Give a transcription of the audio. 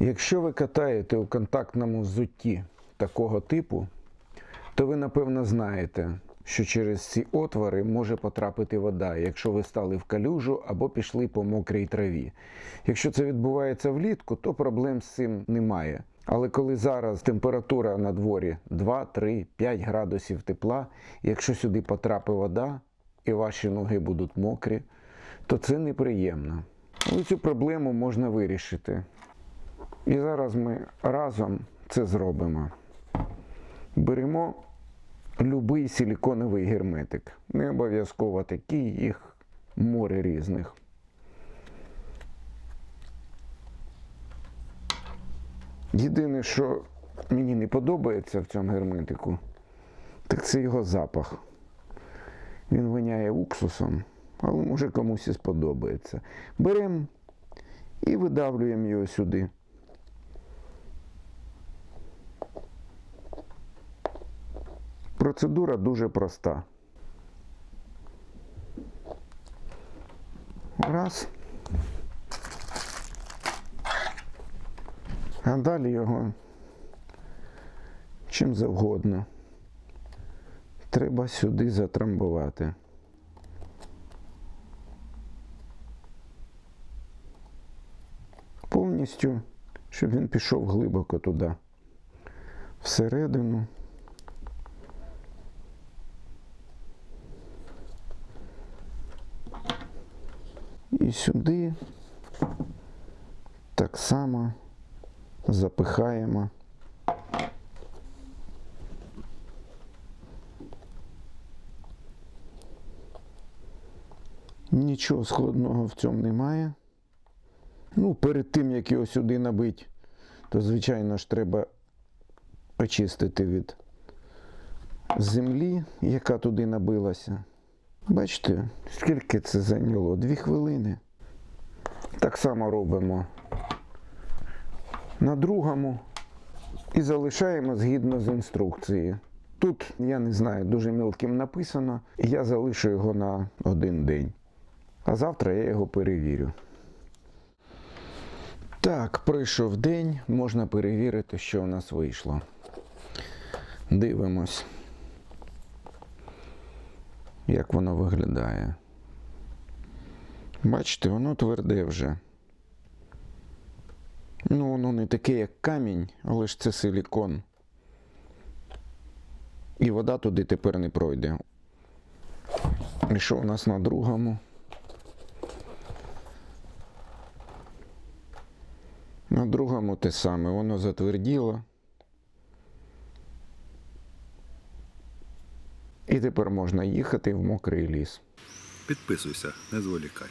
Якщо ви катаєте у контактному взутті такого типу, то ви напевно знаєте, що через ці отвори може потрапити вода, якщо ви стали в калюжу або пішли по мокрій траві. Якщо це відбувається влітку, то проблем з цим немає. Але коли зараз температура на дворі 2, 3, 5 градусів тепла, якщо сюди потрапить вода і ваші ноги будуть мокрі, то це неприємно. Але цю проблему можна вирішити. І зараз ми разом це зробимо. Беремо любий силіконовий герметик. Не обов'язково такий, їх море різних. Єдине, що мені не подобається в цьому герметику, так це його запах. Він виняє уксусом, але може комусь і сподобається. Беремо і видавлюємо його сюди. Процедура дуже проста. Раз. А далі його чим завгодно. Треба сюди затрамбувати. Повністю, щоб він пішов глибоко туди, всередину. І сюди так само запихаємо. Нічого складного в цьому немає. Ну, перед тим, як його сюди набити, то, звичайно ж, треба очистити від землі, яка туди набилася. Бачите, скільки це зайняло? Дві хвилини. Само робимо на другому і залишаємо згідно з інструкцією. Тут, я не знаю, дуже мілким написано, і я залишу його на один день. А завтра я його перевірю. Так, пройшов день, можна перевірити, що у нас вийшло. Дивимось, як воно виглядає. Бачите, воно тверде вже. Ну, воно не таке, як камінь, але ж це силікон. І вода туди тепер не пройде. І що у нас на другому? На другому те саме, воно затверділо. І тепер можна їхати в мокрий ліс. Підписуйся, не зволікай.